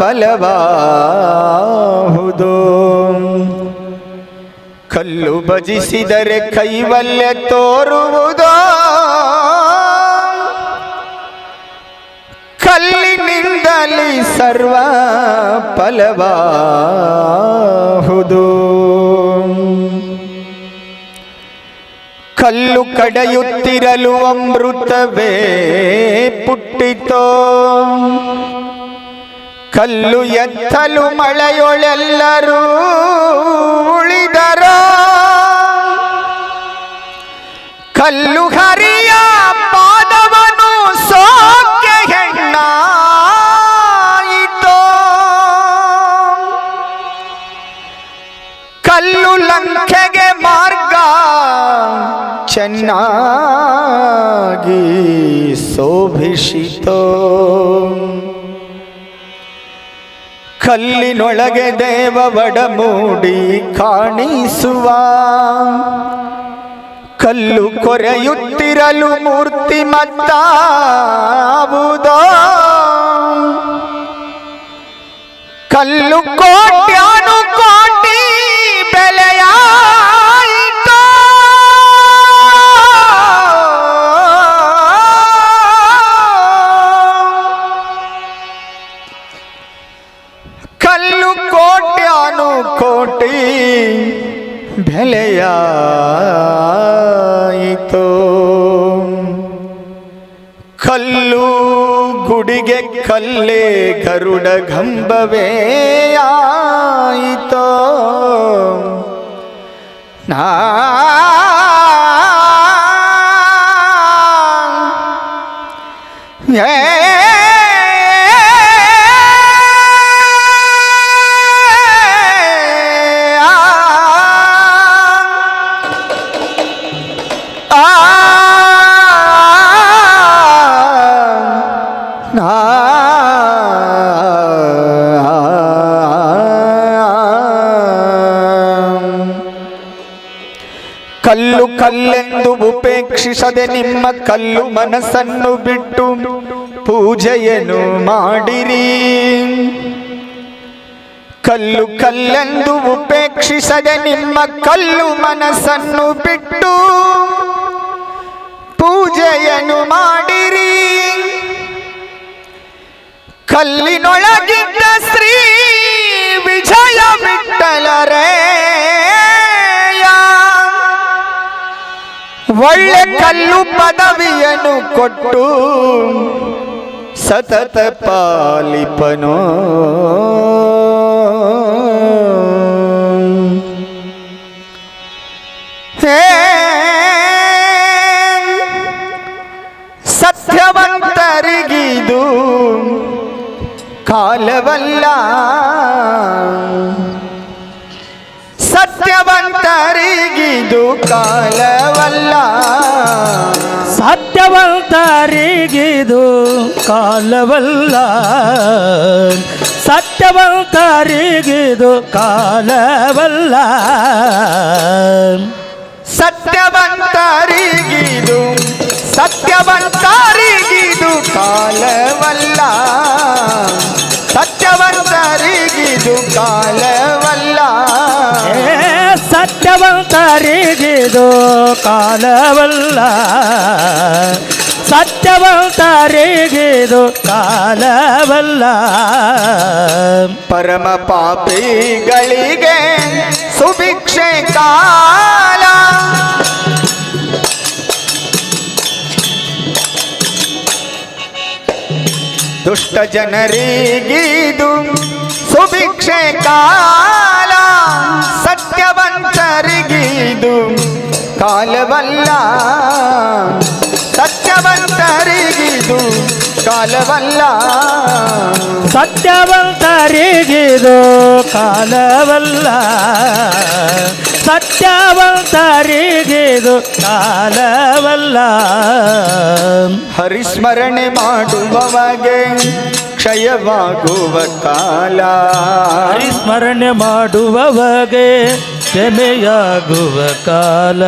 ಫಲವಾಹುದು ಕಲ್ಲು ಭಜಿಸಿದರೆ ಕೈವಲ್ಯ ತೋರುವುದು? ಕಲ್ಲಿನಿಂದಲೇ ಸರ್ವ ಫಲವಾಹುದು. ಕಲ್ಲು ಕಡೆಯುತ್ತಿರಲು ಅಮೃತವೇ ಪುಟ್ಟಿತೋ. ಕಲ್ಲು ಎತ್ತಲು ಮಳೆಯೊಳೆಲ್ಲರೂ ಉಳಿದರ. ಕಲ್ಲು ಹರಿಯ ಪಾದವನು ಸೋಕೆ ಹೆಣ್ಣಾಯಿತೋ. ಕಲ್ಲು ಲಂಕೆಗೆ ಮಾರ್ಗ ಚೆನ್ನಾಗಿ ಶೋಭಿಸಿತೋ. ಕಲ್ಲಿನೊಳಗೆ ದೇವ ಮೂಡಿ ಕಾಣಿಸುವ. ಕಲ್ಲು ಕೊರೆಯುತ್ತಿರಲು ಮೂರ್ತಿ ಮತ್ತಾವುದೋ? ಕಲ್ಲು ಕೋಟ್ಯಾನು ಬೆಲೆಯಾಯಿತೋ. ಕಲ್ಲು ಗುಡಿಗೆ ಕಲ್ಲೇ ಗರುಡ ಗಂಬವೇ ನಾ ಕಲ್ಲು ಕಲ್ಲೆಂದು ಉಪೇಕ್ಷಿಸದೆ ನಿಮ್ಮ ಕಲ್ಲು ಮನಸ್ಸನ್ನು ಬಿಟ್ಟು ಪೂಜೆಯನ್ನು ಮಾಡಿರಿ. ಕಲ್ಲು ಕಲ್ಲೆಂದು ಉಪೇಕ್ಷಿಸದೆ ನಿಮ್ಮ ಕಲ್ಲು ಮನಸ್ಸನ್ನು ಬಿಟ್ಟು ಪೂಜೆಯನ್ನು ಮಾಡಿರಿ. ಕಲ್ಲಿನೊಳಗಿದ್ದ ಶ್ರೀ ವಿಜಯ ಬಿಟ್ಟಲರೇ ಒಳ್ಳೆ ಕಲ್ಲು ಪದವಿಯನ್ನು ಕೊಟ್ಟು ಸತತ ಪಾಲಿಪನು. ಸತ್ಯವಂತರಿಗಿದು ಕಾಲವಲ್ಲ. ಸತ್ಯವಂತರಿಗಿದು ಕಾಲವಲ್ಲ. ಸತ್ಯವಂತರಿಗಿದು ಕಾಲವಲ್ಲ. ಸತ್ಯವಂತರಿಗಿದು ಕಾಲವಲ್ಲ. ಸತ್ಯವಂತರಿಗಿದು ಸತ್ಯವಂತರಿಗಿದು ಕಾಲವಲ್ಲ. ಸತ್ಯವಂತರಿಗಿದು ಕಾಲವಲ್ಲ ಏ ಸತ್ಯವಂತರಿಗಿದು ಕಾಲವಲ್ಲ. ಸತ್ಯವಂತರಿಗಿದು ಕಾಲವಲ್ಲ. ಪರಮ ಪಾಪಿಗಳಿಗೆ ಸುಭಿಕ್ಷೆ ಕಾಲ. ದುಷ್ಟ ಜನರಿಗಿದು ಸುಭಿಕ್ಷೆ ಕಾಲ. ಸತ್ಯವಂತರಿಗಿದು ಕಾಲವಲ್ಲ ಸತ್ಯವಂತರಿಗಿದು ಕಾಲವಲ್ಲ ಸತ್ಯವಂತರಿಗಿದು ಕಾಲವಲ್ಲ ಸತ್ಯವಂತರಿಗಿದು ಕಾಲವಲ್ಲ ಹರಿಸ್ಮರಣೆ ಮಾಡುವವಗೆ ಕ್ಷಯವಾಗುವ ಕಾಲ ಹರಿಸ್ಮರಣೆ ಮಾಡುವವಗೆ ಕ್ಷಮೆಯಾಗುವ ಕಾಲ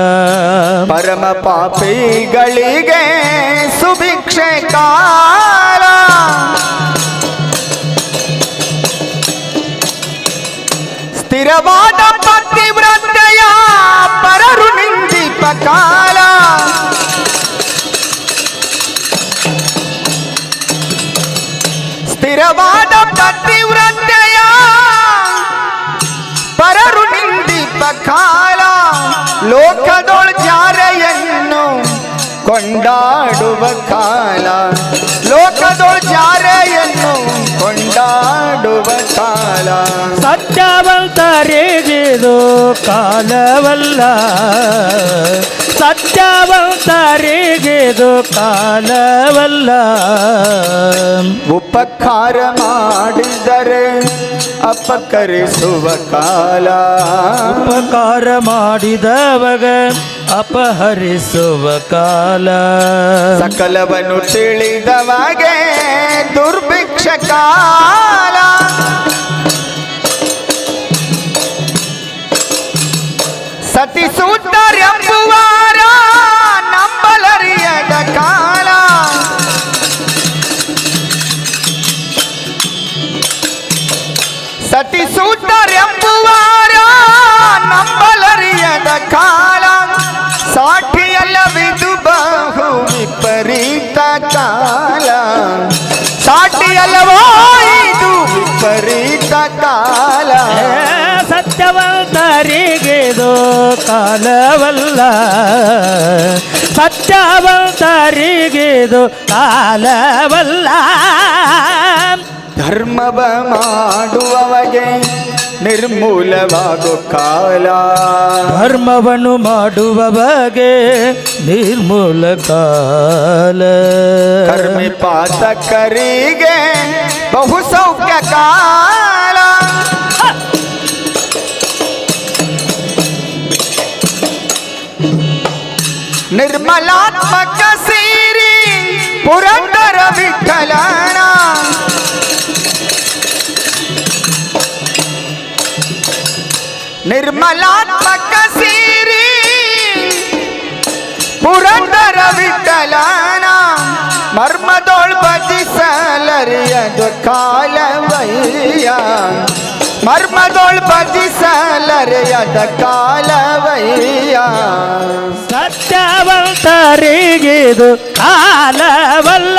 ಪರಮ ಪಾಪಿಗಳಿಗೆ ಸುಭಿಕ್ಷೆ ಕಾಲ ಸ್ಥಿರವಾದ ಪತಿವ್ರತೆಯ ಪರರು ನಿಂದಿಪಕ ನಿಂದಿಪ ಕಾಲ ಲೋಕದೊಳ್ ಜಾರೆಯನ್ನು ಕೊಂಡಾಡುವ ಕಾಲ ಲೋಕದೊಳ್ ಜಾರೆಯನ್ನು ಕೊಂಡಾಡುವ ಕಾಲ ಸತ್ಯವಂತರಿಗಿದು ಕಾಲವಲ್ಲ ಸತ್ಯವಂತರಿಗಿದು ಕಾಲವಲ್ಲ. ಉಪಕಾರ ಮಾಡಿದರೆ ಅಪಕರಿಸುವ ಕಾಲ. ಉಪಕಾರ ಮಾಡಿದವಗ ಅಪಹರಿಸುವ ಕಾಲ. ಸಕಲವನ್ನು ತಿಳಿದವಗೆ ದುರ್ಭಿಕ್ಷ ಕಾಲ. ಸತಿ ಸೂತರೆಂಬುವಾರ ಕಾಲವಲ್ಲ. ಸತ್ಯವಂತರಿಗಿದು ಕಾಲವಲ್ಲ. ಧರ್ಮವ ಮಾಡುವವಗೆ ನಿರ್ಮೂಲವಾಗೋ ಕಾಲ. ಧರ್ಮವನ್ನು ಮಾಡುವವಗೆ ನಿರ್ಮೂಲ ಕಾಲ. ಕರ್ಮಿ ಪಾತಕರಿಗೆ ಬಹು ಸೌಖ್ಯ ಕಾಲ. ನಿರ್ಮಲಾತ್ಮಕ ಸೀರಿ ಪುರಂದರ ವಿಠಲನ ನಿರ್ಮಲಾತ್ಮಕ ಸೀರಿ ಪುರಂದರ ವಿಠಲನ ಮರ್ಮದೊಳ್ ಭಜಿಸಲರಿಯದು ಕಾಲವಯ್ಯ ಮರ್ಮದೊಳ್ ಭಜಿಸಲರಿಯದ ಕಾಲವಯ್ಯ ಸತ್ಯವಂತರಿಗಿದು ಕಾಲವಲ್ಲ ಕಾಲವಲ್ಲ